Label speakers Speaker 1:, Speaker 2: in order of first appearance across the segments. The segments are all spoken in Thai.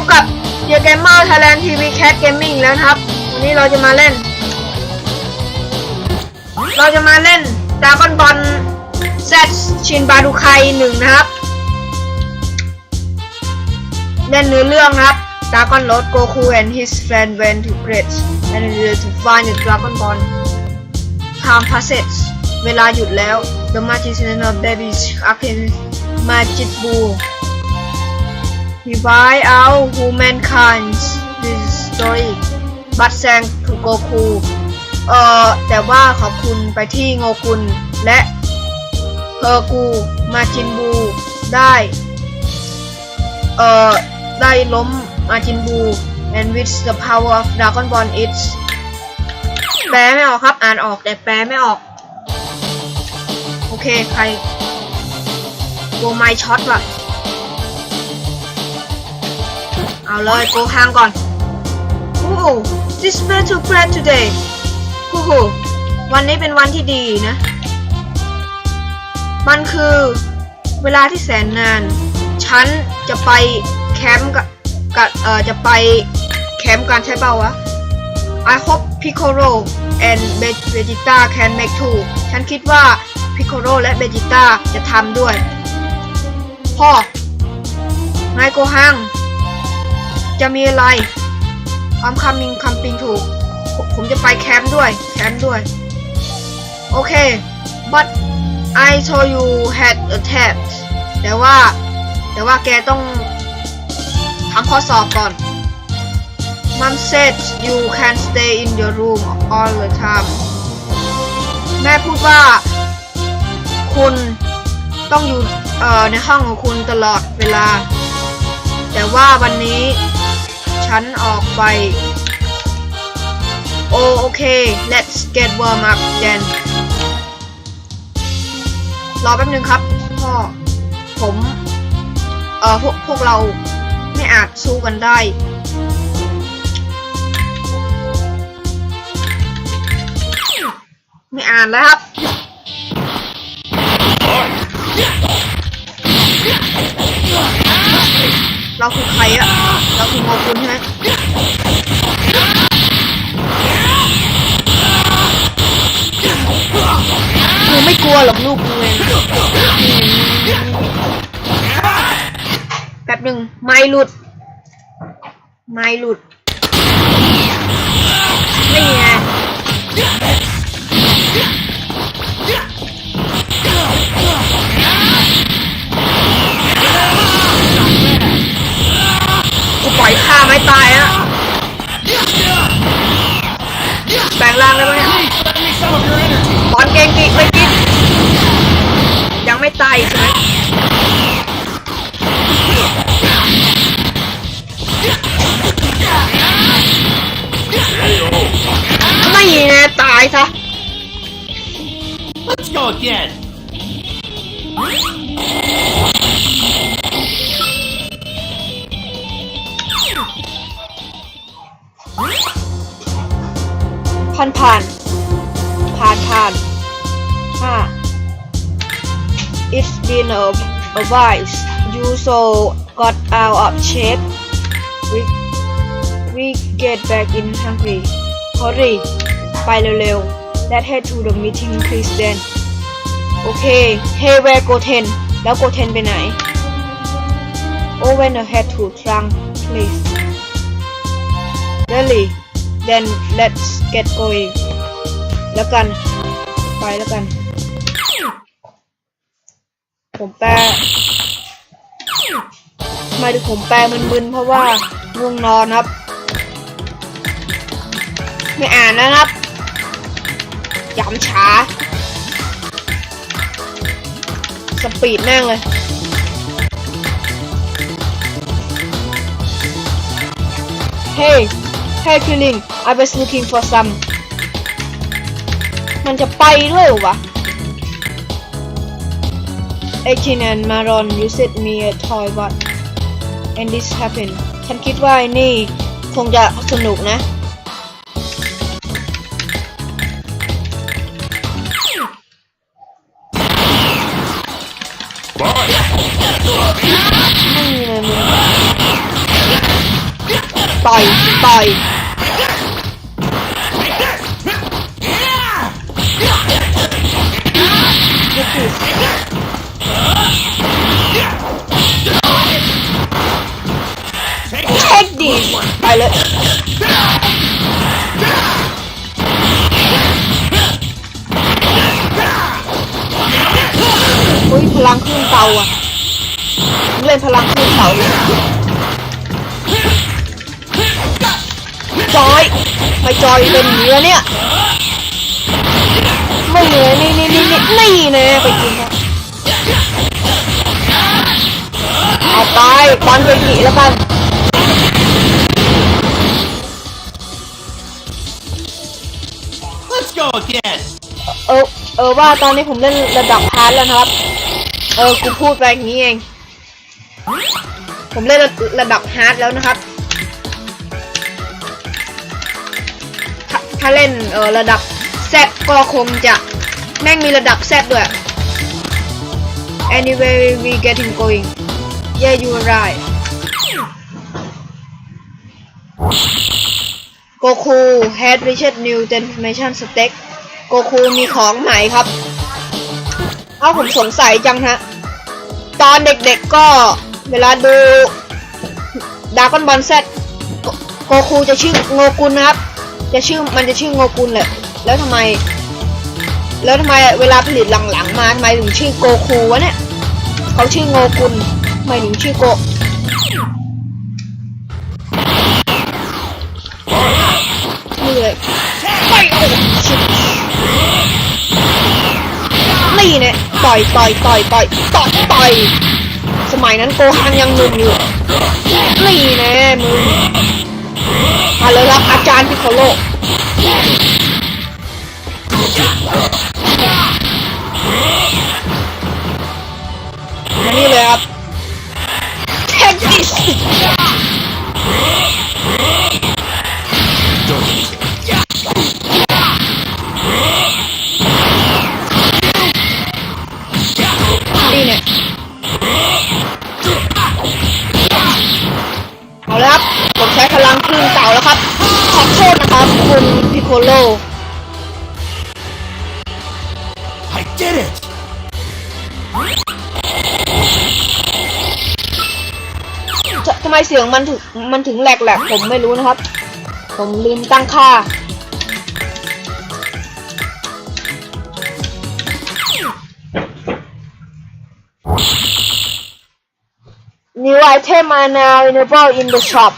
Speaker 1: บกับเดียเกมเมอร์ไทยแลนด์ทีวีแคทเกมมิ่งแล้วนะครับ วันนี้เราจะมาเล่น เราจะมาเล่นดากอนบอลแซดชินบาดูไคหนึ่งนะครับ เล่นเนื้อเรื่องครับ Dragon Lord Goku and his friend went to Great and needed to find the Dragon Ball Time passes เวลาหยุดแล้ว The Magician of Babies Arcane Majid Buu He wiped out humankind's this story but thank to Goku เอ่อแต่ว่าขอบคุณไปที่โงกุลและเพอร์กูมาจินบูได้เอ่อได้ล้มมาจินบู and with the power of Dragon Ball it's แปลไม่ออกครับอ่านออกแต่แปลไม่ออก โอเค ใครโกไมช็อตว่ะ เอาเลยโกฮังก่อน โอ้โห this battle great today โอ้โห วันนี้เป็นวันที่ดีนะ มันคือเวลาที่แสนนาน ฉันจะไปแคมป์กับกับเอ่อจะไปแคมป์กันใช่เปล่าวะ I hope Piccolo and Vegeta can make too ฉันคิดว่า Piccolo และ Vegeta จะทำด้วย พ่อนายโกฮัง จะมีอะไร I'm coming coming ถูก ผมจะไปแคมป์ด้วยแคมป์ด้วย โอเค but I told you had a test แต่ว่า แต่ว่าแกต้องทำข้อสอบก่อน Mom said you can stay in your room all the time แม่พูดว่า คุณต้องอยู่ในห้องของคุณตลอดเวลา แต่ว่าวันนี้ ฉันออกไป โอโอเค let's get warm up then รอแป๊บนึงครับ พ่อ ผม เอ่อ พวกพวกเราไม่อาจสู้กันได้ ไม่อ่านแล้วครับ เราคือใครอะเราคือโมกุลใช่ไหมกูไม่กลัวหรอกลูกกูเองแป๊บหนึ่งไม่หลุด ไม่หลุด นี่ไง ฆ่าไม่ตายอะแปลงร่างได้ไหมเนี่ยบอลเกงกิไม่กิน ยังไม่ตายใช่ไหมไม่ไงตายซะ
Speaker 2: Let's go again.
Speaker 1: ผ่านผ่านผ่านผ่านห้า It's been a, a while you so got out of shape we we get back in hungry hurry ไปเร็วๆ Let's head to the meeting please then โอเค Hey where go ten แล้ว go ten ไปไหน Oh when ahead to trunk please Really then let's get going แล้วกัน ไปแล้วกัน ผมแปลทำไมถึงผมแปลมึนๆ เพราะว่าง่วงนอนครับ ไม่อ่านนะครับย้ำช้า สปีดแม่งเลย Hey Hey killing I was looking for some มันจะไปด้วยหรอวะ Eighteen and Maron you said me a toy what and this happened ฉันคิดว่านี่คงจะสนุกนะไม่มีเลยมึง ต่อยต่อยเช็คดีไปเลยอุ้ยพลังขึ้นเตาอะ เล่นพลังขึ้นเตาเลย จอยไม่จอยเป็นอย่างนี้แล้วเนี่ยไม่เหลือนี่นี่นี่นี่นี่นะไปกินครับเอาไปบอลไปกี่แล้วกัน
Speaker 2: Let's go again.
Speaker 1: เออเออว่าตอนนี้ผมเล่นระดับพาร์ทแล้วนะครับ เออกูพูดไปอย่างนี้เอง ผมเล่นระระดับฮาร์ดแล้วนะครับ ถ้าเล่นเออระดับแซดก็คงจะแม่งมีระดับแซดด้วย anyway we getting going yeah you are right โกคู had reached new destination stake โกคูมีของใหม่ครับ เอ้าผมสงสัยจังฮะ ตอนเด็กๆก็เวลาดูดากอนบอลเซตโกคูจะชื่อโงกุลนะครับ จะชื่อมันจะชื่อโงกุลแหละแล้วทำไม แล้วทำไมเวลาผลิตหลังๆมาทำไมถึงชื่อโกคูวะเนี่ยเขาชื่อโงกุลทำไมถึงชื่อโกนี่เลยไปโอ้ชิบนี่เนี่ยต่อยต่อยต่อยต่อยต่อยต่อยสมัยนั้นโกฮังยังหนุ่มอยู่นี่แน่มึง มาเลยครับอาจารย์พิโคโลนี่เลยครับเท็กนี่ จะทำไมเสียงมันถึงมันถึงแหลกแหลกผมไม่รู้นะครับ ผมลืมตั้งค่า New item are now available in the shop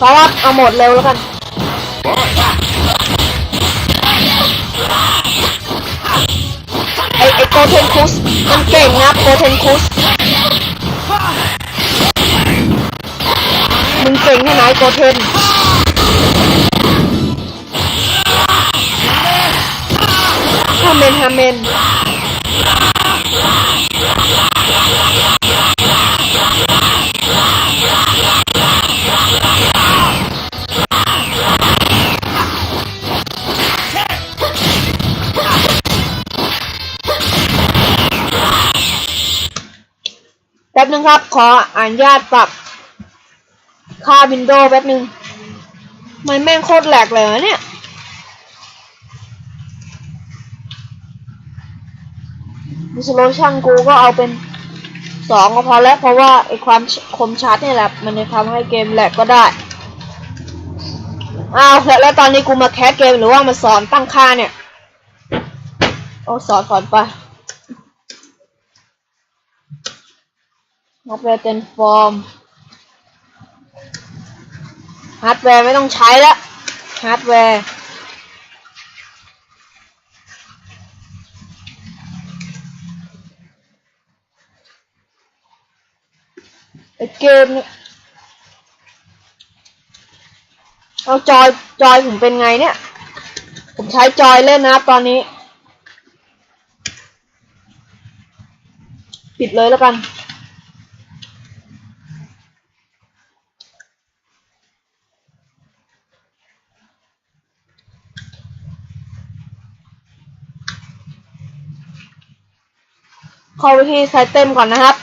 Speaker 1: ขอรับเอาหมดเร็วแล้วกันไอไอโกเทนคุสมันเก่งนะโกเทนคุสมึงเก่งแค่ไหนโกเทนฮาเมนฮาเมน แป๊บนึงครับ ขออ่านญาตปรับค่าวินโดว์แป๊บนึง มันแม่งโคตรแหลกเลยเนี่ยมิสโลชั่นกูก็เอาเป็นสองก็พอแล้วเพราะว่าไอความคมชัดนี่แหละมันจะทำให้เกมแหลกก็ได้ อ้าแล้วแล้วตอนนี้กูมาแคสเกมหรือว่ามาสอนตั้งค่าเนี่ย โอ้สอนสอนไป ฮาร์ดแวร์เต็มฟอร์มฮาร์ดแวร์ไม่ต้องใช้แล้วฮาร์ดแวร์ไอเกมเนี่ยเอาจอยจอยผมเป็นไงเนี่ย ผมใช้จอยเล่นนะครับตอนนี้ ปิดเลยแล้วกัน เข้าไปที่ไซต์เต็มก่อนนะครับ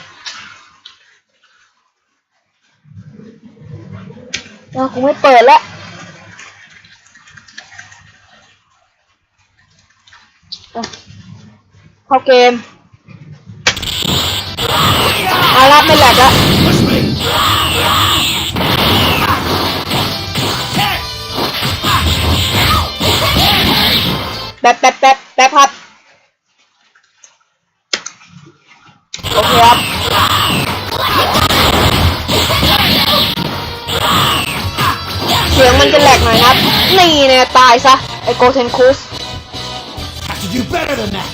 Speaker 1: เรากูไม่เปิดแล้วอะเข้าเกมเอาละไม่แหลกละแป๊บแป๊บแป๊บแป๊บครับ โอเคครับเสียงมันจะแหลกหน่อยนะครับ นี่เนี่ยตายซะ ไอโกเทนคูส
Speaker 2: Have to do better than that.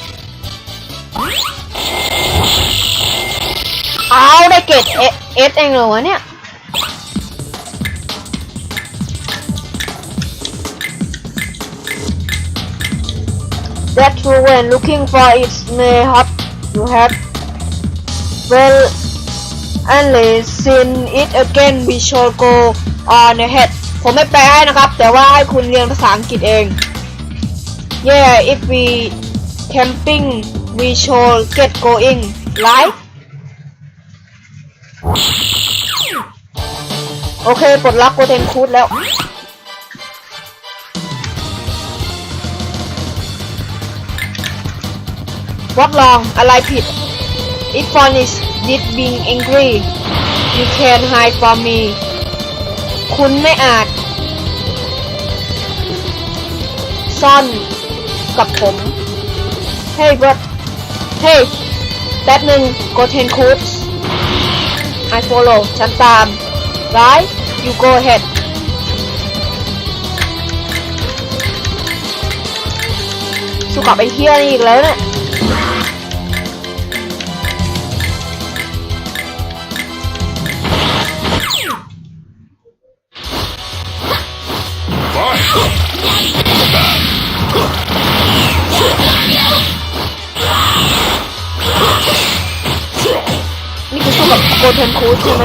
Speaker 1: เอาได้เกรดเอเอสเองเหรอวะเนี่ย That's true when looking for its mayhap you have well only seen it again we shall go on ahead ผมไม่แปลให้นะครับ แต่ว่าให้คุณเรียนภาษาอังกฤษเอง Yeah if we camping we shall get going right โอเค ปลดล็อกโกเทนคูดแล้ววัดลองอะไรผิด If one is did being angry you can hide from me คุณไม่อาจ ซ่อนกับผม Hey but Hey แป๊บหนึ่ง go ten coops I follow ฉันตาม Right you go ahead สู้กับไอเฮียนี่อีกแล้วเนี่ย เทนคูดใช่ไหม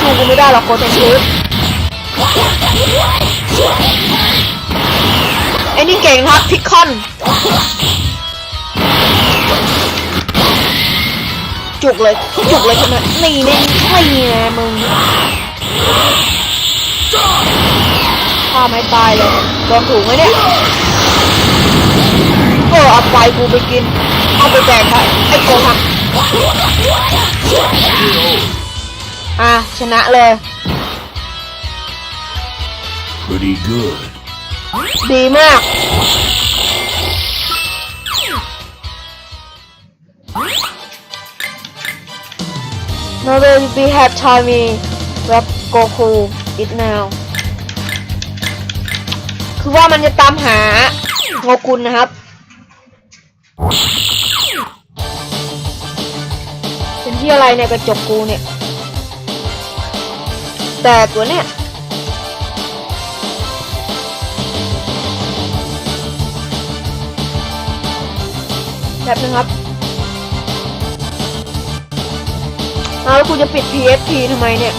Speaker 1: สู้กูไม่ได้หรอกโกเทนคูดไอ้นี่เก่งครับพิกคอนจุกเลยจุกเลยใช่ไหมนี่แน่นี่แน่มึงฆ่าไม่ตายเลยโดนถูกไหมเนี่ยเออเอาไปกูไปกิน เอาไปแจกให้ไอ้โกหักอะ ชนะเลย
Speaker 2: Pretty good.
Speaker 1: ดีมาก Now that we have time me rap Goku it now คือว่ามันจะตามหาโงกุลนะครับ ที่อะไรเนี่ยกระจกกูเนี่ย แต่ตัวเนี่ยแบบนึงครับเอาแล้วกูจะปิด PSP ทำไมเนี่ย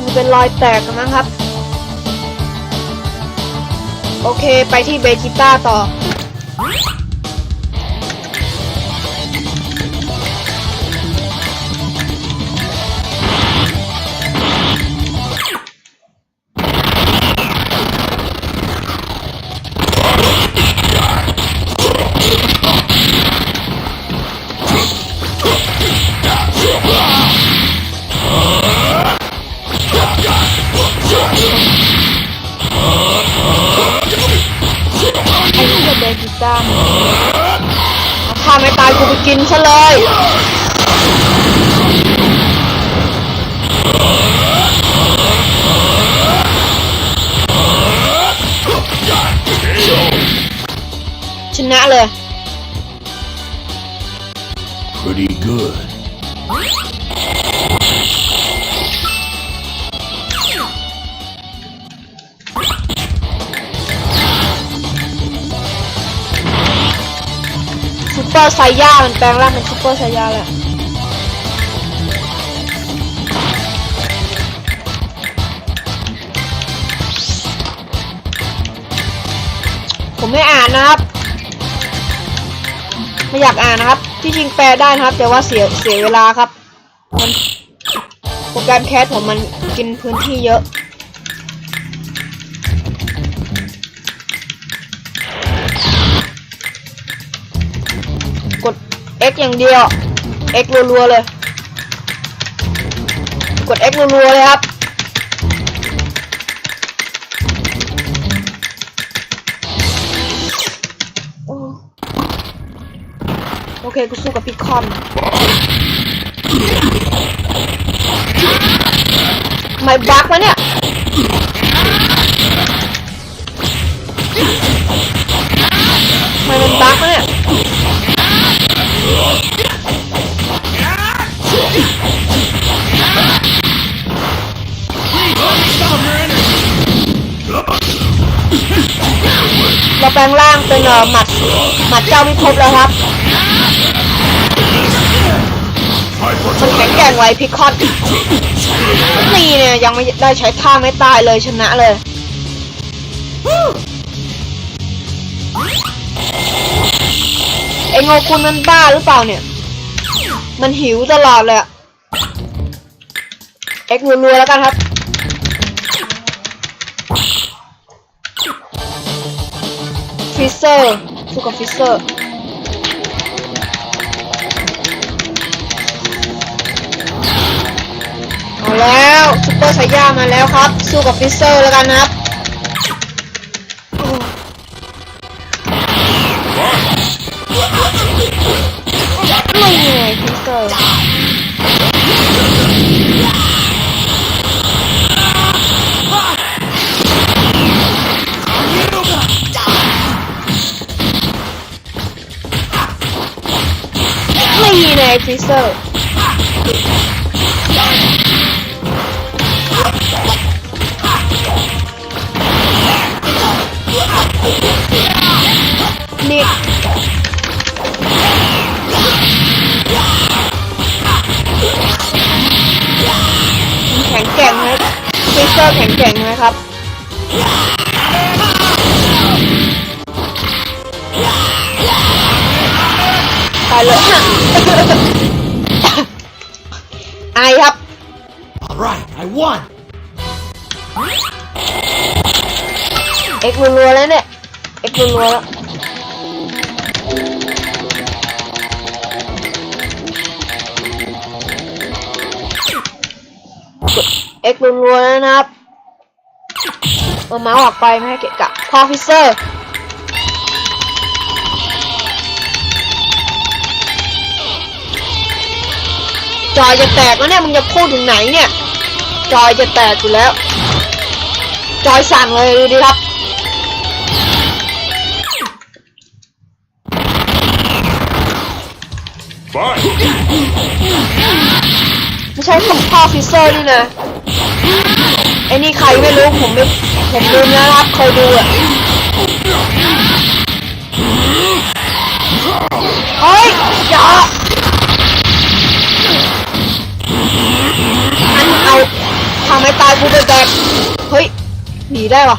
Speaker 1: มันเป็นรอยแตกกันนะครับ โอเค ไปที่เบจิต้าต่อ Bye. เลยเบจิต้าเอาข้าไม่ตายกูไปกินซะเลยชนะเลย
Speaker 2: Pretty good.
Speaker 1: ปอร์ไซย่ามันแปลงร่างเป็นซูเปอร์ไซย่าแหละผมไม่อ่านนะครับ ไม่อยากอ่านนะครับ ที่จริงแปลได้นะครับ แต่ว่าเสียเสียเวลาครับโปรแกรมแคสผมมันกินพื้นที่เยอะ X อย่างเดียว X รัวๆเลย กด X รัวๆเลยครับ โอเค กูสู้กับพีคอนไม่บักวะเนี่ย เราแปลงร่างเป็นเอ่อหมัดหมัดเจ้าพิภพแล้วครับมันแข็งแกร่งไว้พิคอนนี่เนี่ยยังไม่ได้ใช้ท่าไม่ตายเลยชนะเลยไอโงกุลมันบ้าหรือเปล่าเนี่ย มันหิวตลอดเลยอะเอ็กรัวๆแล้วกันครับ เซอร์สู้กับฟิเซอร์เอาแล้วซุปเปอร์ไซย่ามาแล้วครับ สู้กับฟิเซอร์แล้วกันนะครับ ไม่ไงฟิเซอร์นี่แข็งแกร่งไหมฟิเซอร์แข็งแกร่งไหมครับ ตายเลยไอครับ
Speaker 2: All right, I won.
Speaker 1: เอ็กซ์รัวๆแล้วเนี่ย เอ็กซ์รัวๆแล้วเอ็กซ์รัวๆแล้วนะครับเอาเมาส์ออกไปไม่ให้เกะกะพอฟิเซอร์ จอยจะแตกแล้วเนี่ยมึงจะพูดถึงไหนเนี่ย จอยจะแตกอยู่แล้ว จอยสั่งเลยดูดิครับ
Speaker 2: Fine.
Speaker 1: ไม่ใช่ของพ่อฟิเซอร์นี่นะไอ้นี่ใครไม่รู้ผมไม่ผมดูนะครับเคยดูอะเฮ้ยอย่า ทำไม่ตายกูจะแตกเฮ้ยหนีได้ปะ